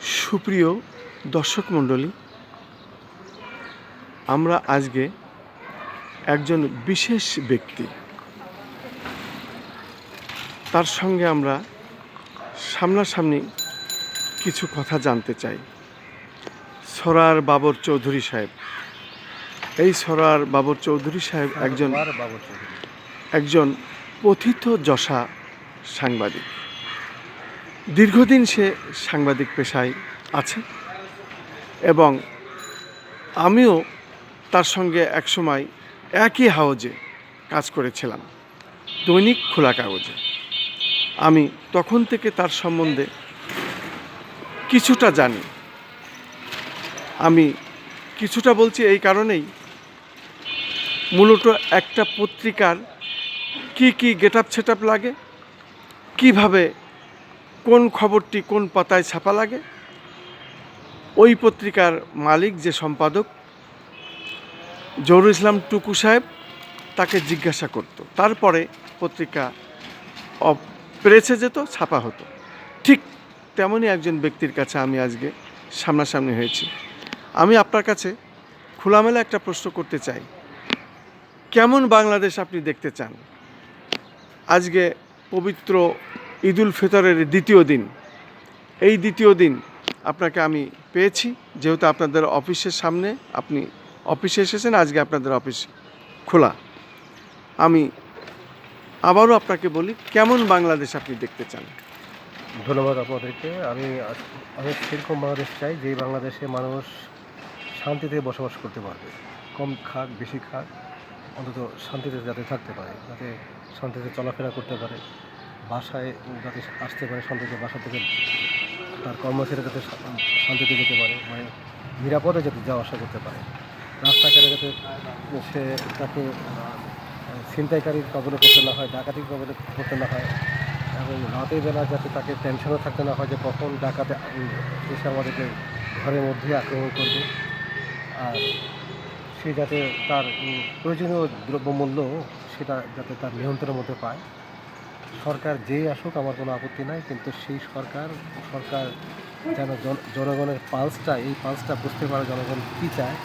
সুপ্রিয় দর্শক মণ্ডলী আমরা আজকে একজন বিশেষ ব্যক্তি। তার সঙ্গে আমরা সামনাসামনি কিছু কথা জানতে চাই। সরার বাবর চৌধুরী সাহেব। এই সরার বাবর চৌধুরী সাহেব একজন একজন পথিত যশা সাংবাদিক। দীর্ঘদিন সে সাংবাদিক পেশায় আছে এবং আমিও তার সঙ্গে একসময় একই হাউজে কাজ করেছিলাম, দৈনিক খোলা কাগজে। আমি তখন থেকে তার সম্বন্ধে কিছুটা জানি। আমি কিছুটা বলছি এই কারণেই, মূলত একটা পত্রিকার কি কি গেট আপ লাগে, কীভাবে কোন খবরটি কোন পাতায় ছাপা লাগে? ওই পত্রিকার মালিক, যে সম্পাদক, জহুরুল ইসলাম টুকু সাহেব, তাকে জিজ্ঞাসা করত। তারপরে পত্রিকা প্রেসে যেত, ছাপা হতো। ঠিক তেমনই একজন ব্যক্তির কাছে আমি আজকে সামনাসামনি হয়েছি। আমি আপনার কাছে খোলামেলা একটা প্রশ্ন করতে চাই। কেমন বাংলাদেশ আপনি দেখতে চান? আজকে পবিত্র ঈদুল ফিতরের দ্বিতীয় দিন। এই দ্বিতীয় দিন আপনাকে আমি পেয়েছি, যেহেতু আপনাদের অফিসের সামনে আপনি অফিসে এসেছেন, আজকে আপনাদের অফিস খোলা। আমি আবারও আপনাকে বলি, কেমন বাংলাদেশ আপনি দেখতে চান? ধন্যবাদ আপনাদেরকে। আমি আমি সেরকম বাংলাদেশ চাই যে বাংলাদেশে মানুষ শান্তিতে বসবাস করতে পারবে। কম খাক, বেশি খাক, অন্তত শান্তিতে যাতে থাকতে পারে, যাতে শান্তিতে চলাফেরা করতে পারে। বাসায় যাতে আসতে পারে, শান্তিতে বাসা থেকে তার কর্মচারী যাতে শান্তিতে যেতে পারে মানে নিরাপদে যাতে যাওয়া আসা করতে পারে। রাস্তাঘাটে যাতে সে তাকে ছিনতাইকারীর কবলে পড়তে না হয়, ডাকাতির কবলে পড়তে না হয়, এবং রাতের বেলা যাতে তাকে টেনশনও থাকতে না হয় যে কখন ডাকাতে এসে আমাদেরকে ঘরের মধ্যে আক্রমণ করবে। আর সে যাতে তার প্রয়োজনীয় দ্রব্যমূল্য সেটা যাতে তার নিয়ন্ত্রণের মধ্যে পায়। সরকার যেই আসুক, আমার কোনো আপত্তি নাই, কিন্তু সেই সরকার সরকার যেন জনগণের পালসটা, এই পালসটা বুঝতে পারে জনগণ কী চায়।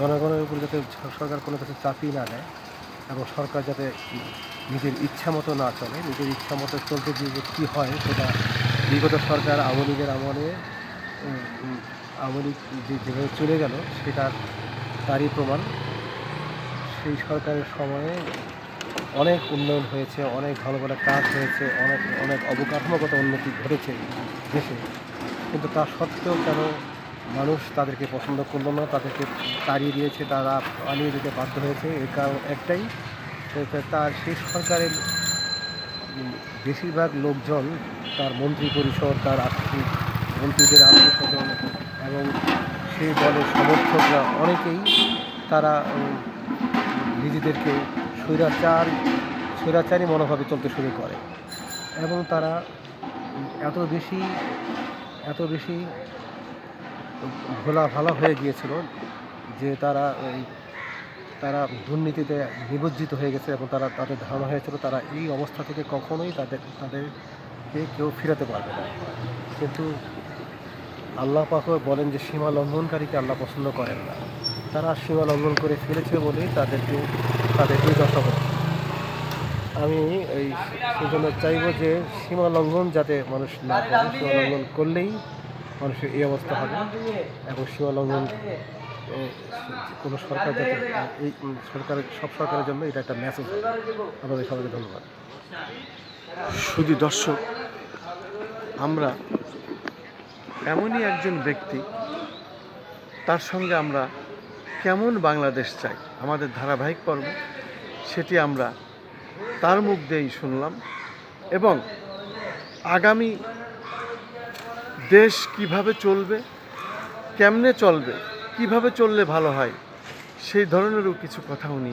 জনগণের উপর যাতে সরকার কোনো কিছু চাপিয়ে না দেয় এবং সরকার যাতে নিজের ইচ্ছা মতো না চলে, নিজের ইচ্ছা মতো চলতে গিয়ে কী হয় সেটা বিগত সরকার আওয়ামী লীগের আমলে আওয়ামী লীগ যেভাবে চলে গেল, সেটার তারই প্রমাণ। সেই সরকারের সময়ে অনেক উন্নয়ন হয়েছে, অনেক ভালো ভালো কাজ হয়েছে, অনেক অনেক অবকাঠামোগত উন্নতি ঘটেছে দেশে। কিন্তু তা সত্ত্বেও কেন মানুষ তাদেরকে পছন্দ করল না, তাদেরকে তাড়িয়ে দিয়েছে, তারা পালিয়ে যেতে বাধ্য হয়েছে? এর কারণ একটাই তার সেই সরকারের বেশিরভাগ লোকজন তার মন্ত্রী পরিষদ, তার আর্থিক মন্ত্রীদের আত্মীয় স্বজন এবং সেই দলের সমর্থকরা অনেকেই তারা নিজেদেরকে স্বৈরাচার, স্বৈরাচারী মনোভাবে চলতে শুরু করে। এবং তারা এত বেশি এত বেশি ভোলা ভালা হয়ে গিয়েছিল যে তারা তারা দুর্নীতিতে নিমজ্জিত হয়ে গেছে এবং তারা তাদের ধারণা হয়েছিল তারা এই অবস্থা থেকে কখনোই তাদের, তাদেরকে কেউ ফিরাতে পারবে না। কিন্তু আল্লাহ পাক বলেন যে সীমা লঙ্ঘনকারীকে আল্লাহ পছন্দ করেন না। তারা সীমা লঙ্ঘন করে ফেলেছে বলেই তাদেরকে তাদের এই দশা হচ্ছে আমি এই সেজন্য চাইব যে সীমা লঙ্ঘন যাতে মানুষ না করে সীমা লঙ্ঘন করলেই মানুষের এই অবস্থা হবে এবং সীমা লঙ্ঘন কোনো সরকার যাতে এই সরকারের সব সরকারের জন্য এটা একটা মেসেজ আপনাদের সবাইকে ধন্যবাদ। শুধু দর্শক আমরা এমনই একজন ব্যক্তি তার সঙ্গে আমরা কেমন বাংলাদেশ চাই? আমাদের ধারাবাহিক পর্ব, সেটি আমরা তার মুখ দিয়েই শুনলাম এবং আগামী দেশ কীভাবে চলবে, কেমনে চলবে, কীভাবে চললে ভালো হয়, সেই ধরনেরও কিছু কথা উনি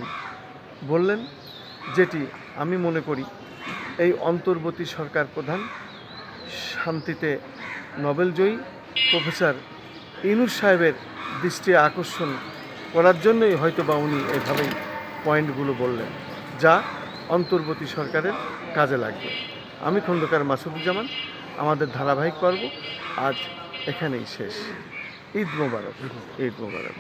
বললেন, যেটি আমি মনে করি এই অন্তর্বর্তী সরকার প্রধান শান্তিতে নোবেলজয়ী প্রফেসর ইনুস সাহেবের দৃষ্টি আকর্ষণ করার জন্যই হয়তো বা উনি এভাবেই পয়েন্টগুলো বললেন, যা অন্তর্বর্তী সরকারের কাজে লাগবে। আমি খন্দকার মাসুদুজ্জামান, আমাদের ধারাবাহিক পর্ব আজ এখানেই শেষ। ঈদ মোবারক। ঈদ মোবারক।